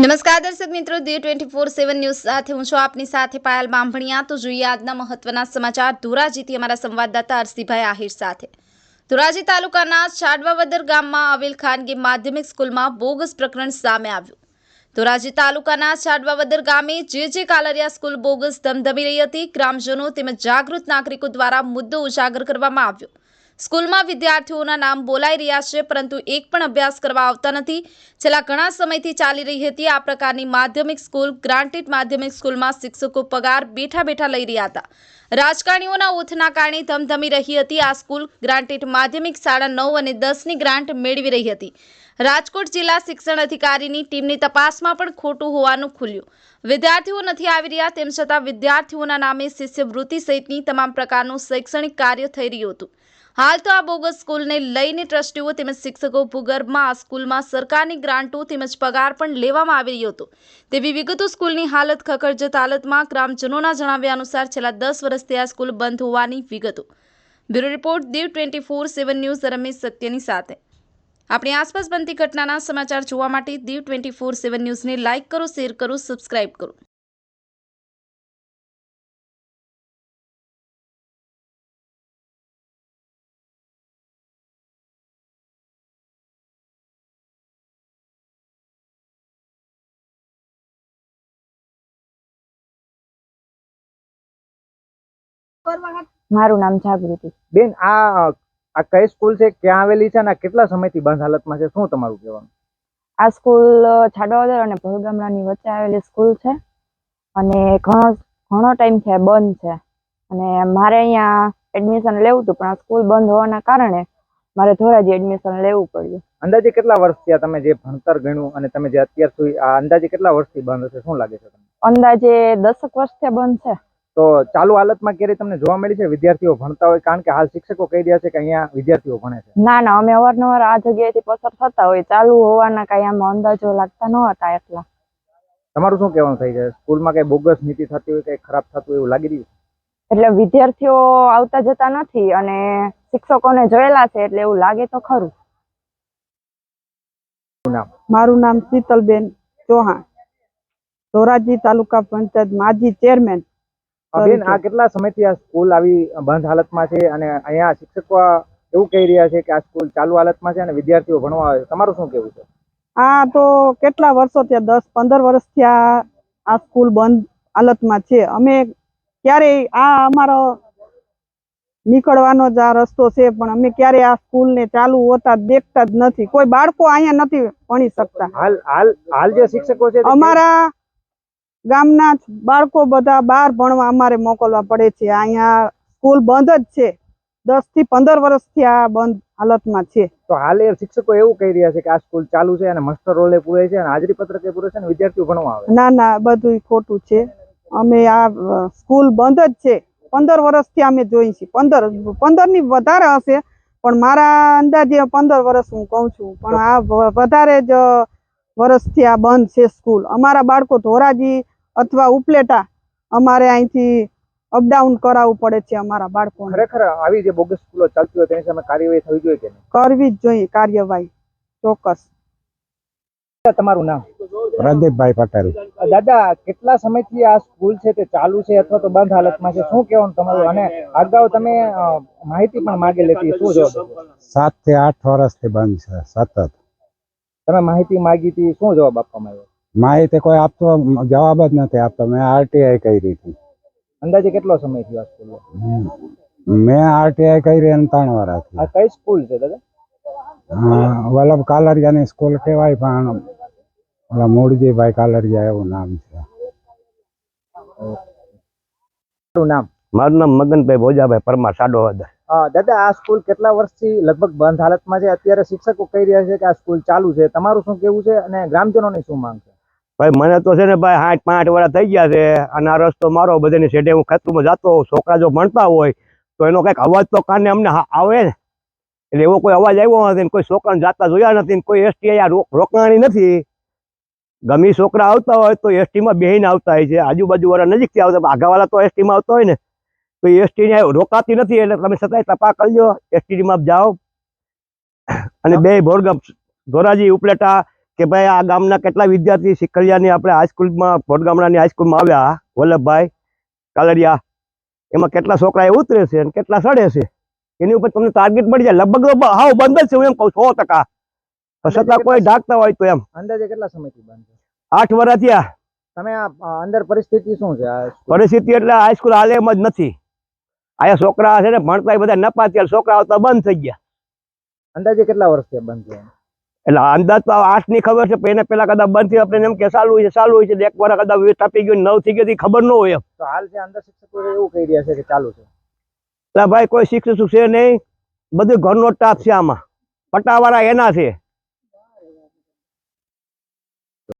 નમસ્કાર દર્શક મિત્રો દી ટ્વેન્ટી ફોર સેવન ન્યૂઝ સાથે હું છું આપની સાથે પાયલ બાંભણિયા તો જોઈએ આજના મહત્વના સમાચાર. ધોરાજીથી અમારા સંવાદદાતા અરસીભાઈ આહિર સાથે. ધોરાજી તાલુકાના છાડવાવદર ગામમાં આવેલ ખાનગી માધ્યમિક સ્કૂલમાં બોગસ પ્રકરણ સામે આવ્યું. ધોરાજી તાલુકાના છાડવાવદર ગામે જે જે કાલરિયા સ્કૂલ બોગસ ધમધમી રહી હતી. ગ્રામજનો તેમજ જાગૃત નાગરિકો દ્વારા મુદ્દો ઉજાગર કરવામાં આવ્યો. સ્કૂલમાં વિદ્યાર્થીઓના નામ બોલાઈ રહ્યા છે, પરંતુ એક પણ અભ્યાસ કરવા આવતા નથી. છેલ્લા ઘણા સમયથી ચાલી રહી હતી આ પ્રકારની માધ્યમિક સ્કૂલ. ગ્રાન્ટેડ માધ્યમિક સ્કૂલમાં શિક્ષકો પગાર બેઠા બેઠા લઈ રહ્યા હતા. રાજકારણીઓના ઓથના કારણે ધમધમી રહી હતી. આ સ્કૂલ ગ્રાન્ટેડ માધ્યમિક શાળા નવ અને દસની ગ્રાન્ટ મેળવી રહી હતી. રાજકોટ જિલ્લા શિક્ષણ અધિકારીની ટીમની તપાસમાં પણ ખોટું હોવાનું ખુલ્યું. વિદ્યાર્થીઓ નથી આવી રહ્યા તેમ છતાં વિદ્યાર્થીઓના નામે શિષ્યવૃત્તિ સહિતની તમામ પ્રકારનું શૈક્ષણિક કાર્ય થઈ રહ્યું હતું. હાલ તો આ બોગસ સ્કૂલને લઈને ટ્રસ્ટીઓ તેમજ શિક્ષકો ભૂગર્ભમાં આ સ્કૂલમાં સરકારની ગ્રાન્ટો તેમજ પગાર પણ લેવામાં આવી રહ્યો હતો. તેવી વિગતો સ્કૂલની હાલત ખખડજત હાલતમાં ગ્રામજનોના જણાવ્યા અનુસાર છેલ્લા દસ વર્ષથી આ સ્કૂલ બંધ હોવાની વિગતો. Bureau report Diu twenty four seven news, Ramesh સત્યની સાથે. આપણી આસપાસ બનતી ઘટનાના સમાચાર જોવા માટે દીવ ટ્વેન્ટી ફોર સેવન ન્યૂઝને લાઇક કરો, શેર કરો, સબસ્ક્રાઇબ કરો. મારું નામ જાગૃતિ. બેન આ આ કઈ સ્કૂલ છે? ક્યાં આવેલી છે અને કેટલા સમયથી બંધ હાલતમાં છે? શું તમારું કહેવાનું? આ સ્કૂલ છાડવાદર અને ભલગામડાની વચ્ચે આવેલી સ્કૂલ છે. અને ઘણો ઘણો ટાઈમ છે બંધ છે. અને મારે અહીંયા એડમિશન લેવું હતું પણ આ સ્કૂલ બંધ હોવાના કારણે મારે ધોરાજી એડમિશન લેવું પડ્યું. અંદાજે કેટલા વર્ષ થયા તમે જે ભણતર ગણ્યું અને તમે જે અત્યાર સુધી આ અંદાજે કેટલા વર્ષથી બંધ છે શું લાગે છે તમને? અંદાજે દસક વર્ષથી બંધ છે. તો ચાલુ હાલતમાં ક્યારે તમને જોવા મળી છે? વિદ્યાર્થીઓ ભણતા હોય કારણ કે હાલ શિક્ષકો કહી રહ્યા છે કે અહીંયા વિદ્યાર્થીઓ ભણે છે. ના ના અમે અવારનવાર આ જગ્યાએથી પસાર થતા હોય ચાલુ હોવાના કાંઈ આમ અંદાજો લાગતા ન હતા એટલા. તમારું શું કહેવાનું થઈ જાય સ્કૂલમાં કઈ બોગસ નીતિ થતી હોય કઈ ખરાબ થતું એવું લાગી રહ્યું એટલે વિદ્યાર્થીઓ આવતા જતા નથી અને શિક્ષકોને જોયેલા છે એટલે એવું લાગે તો ખરું. મારું નામ શીતલબેન ચૌહાણ. ધોરાજી તાલુકા પંચાયત માજી ચેરમેન. બેન આ કેટલા સમયથી આ સ્કૂલ આવી બંધ હાલતમાં છે અને અહીંયા શિક્ષકો એવું કહી રહ્યા છે કે આ સ્કૂલ ચાલુ હાલતમાં છે અને વિદ્યાર્થીઓ ભણવા આવે તમારું શું કહેવું છે? આ તો કેટલા વર્ષો થયા? દસ પંદર વર્ષથી આ આ સ્કૂલ બંધ હાલતમાં છે. અમે ક્યારેય આ અમારો નીકળવાનો જ આ રસ્તો છે પણ અમે ક્યારેય આ સ્કૂલને ચાલુ હોતા દેખતા જ નથી. કોઈ બાળકો અહીંયા નથી ભણી શકતા. હાલ હાલ હાલ જે શિક્ષકો છે અમારા ગામના બાળકો બધા બહાર ભણવા અમારે મોકલવા પડે છે. અહીંયા સ્કૂલ બંધ જ છે. દસથી પંદર વર્ષથી આ બંધ હાલતમાં છે. તો હાલ એ શિક્ષકો એવું કહી રહ્યા છે કે આ સ્કૂલ ચાલુ છે અને માસ્ટર રોલે પૂરે છે અને હાજરી પત્રકે પૂરે છે અને વિદ્યાર્થીઓ ભણવા આવે ના ના બધું ખોટું છે. અમે આ સ્કૂલ બંધ જ છે. પંદર વર્ષથી અમે જોઈ છીએ. પંદર પંદરની વધારે હશે પણ મારા અંદાજે પંદર વર્ષ હું કહું છું. પણ આ વધારે જ વર્ષથી આ બંધ છે સ્કૂલ. અમારા બાળકો ધોરાજી અથવા ઉપલેટા અમારે અહીંથી અપડાઉન કરાવવું પડે છે અમારા બાળકો ખરેખર આવી જે બોગસ સ્કૂલો ચાલતી હોય તેની સામે કાર્યવાહી થવી જોઈએ કે કરવી જ જોઈએ કાર્યવાહી ચોક્કસ. તમારું નામ? પ્રદીપભાઈ પટેલ. દાદા કેટલા સમયથી આ સ્કૂલ છે તે ચાલુ છે અથવા તો બંધ હાલતમાં છે? શું કહેવાનું તમારું? અને અગાઉ તમે માહિતી પણ માગી લેતી શું જો સાતથી આઠ વર્ષથી બંધ છે સતત. તમે માહિતી માગી હતી શું જવાબ આપવામાં આવ્યો? માહિતી કોઈ આપતો જવાબ જ નથી આપતો. મેં આરટીઆઈ કરી હતી અંદાજે કેટલો સમય થયો આ સ્કૂલ હમ. મેં આરટીઆઈ કરી અને ત્રણ વર્ષથી આ કઈ સ્કૂલ છે દાદા? વલ્લભ કાલરિયાની સ્કૂલ કહેવાય પણ ઓલા મૂળજીભાઈ કાલરિયા એવું નામ છે. મારું નામ? મારું નામ મગનભાઈ ભોજાભાઈ પરમાર સાડો દાદા, આ સ્કૂલ કેટલા વર્ષથી લગભગ બંધ હાલતમાં છે? અત્યારે શિક્ષકો કહી રહ્યા છે કે આ સ્કૂલ ચાલુ છે. તમારું શું કેવું છે અને ગ્રામજનોની શું માંગ છે? ભાઈ, મને તો છે ને ભાઈ આઠ પાંચ વર્ષ થઈ ગયા છે. અને આ રસ્તો મારો, બધાની શેઢે હું ખેતરમાં જતો હોઉં, છોકરા જો ભણતા હોય, તો એનો કંઈક અવાજ તો કાને અમને આવે ને? એટલે એવો કોઈ અવાજ આવ્યો નથી કોઈ છોકરાને જાતા જોયા નથી કોઈ એસટી રો- રોકાણી નથી. ગમી છોકરા આવતા હોય તો એસટીમાં બેહીને આવતા હોય છે. આજુબાજુ વાળા નજીકથી આવતા આગાવાળા તો એસટીમાં આવતા હોય ને. તો એસટી ને રોકાતી નથી એટલે તમે છતાંય તપા કરજો એસટીમાં જાઓ. અને બે ભોરગામ ધોરાજી ઉપલેટા કે ભાઈ આ ગામના કેટલા વિદ્યાર્થી શીખલિયાની આપણે હાઈસ્કૂલમાં ભોરગામડાની હાઈસ્કૂલમાં આવ્યા વલ્લભભાઈ કાલરિયા. એમાં કેટલા છોકરા એ ઉતરે છે અને કેટલા સડે છે. એની ઉપર તમને ટાર્ગેટ મળી જાય. લગભગ હાવ બંધ જ છે હું એમ કહું સો ટકા. છતાં કોઈ ઢાંકતા હોય તો એમ. અંદાજે કેટલા સમયથી બંધ આઠ વર્ષ થયા. તમે અંદર પરિસ્થિતિ શું છે? પરિસ્થિતિ એટલે હાઈસ્કૂલ હાલે એમ જ નથી. આયા છોકરા છે ને ભણતા બધા નપા થયા છોકરા આવતા બંધ થઈ ગયા. અંદાજે કેટલા વર્ષ થયા બંધ થયા? એટલે અંદાજ તો આઠની ખબર છે એને પેલા કદાચ બંધ થયું આપણે એમ કે ચાલુ હોય છે ચાલુ હોય છે એક વાર કદાચ ટપી ગયું નવ થઈ ગયું ખબર ન હોય એમ. તો હાલ જે અંદર શિક્ષકો એવું કહી રહ્યા છે કે ચાલુ છે. એટલે ભાઈ કોઈ શિક્ષક છે નહીં. બધું ઘરનો સ્ટાફ છે આમાં. પટાવાળા એના છે.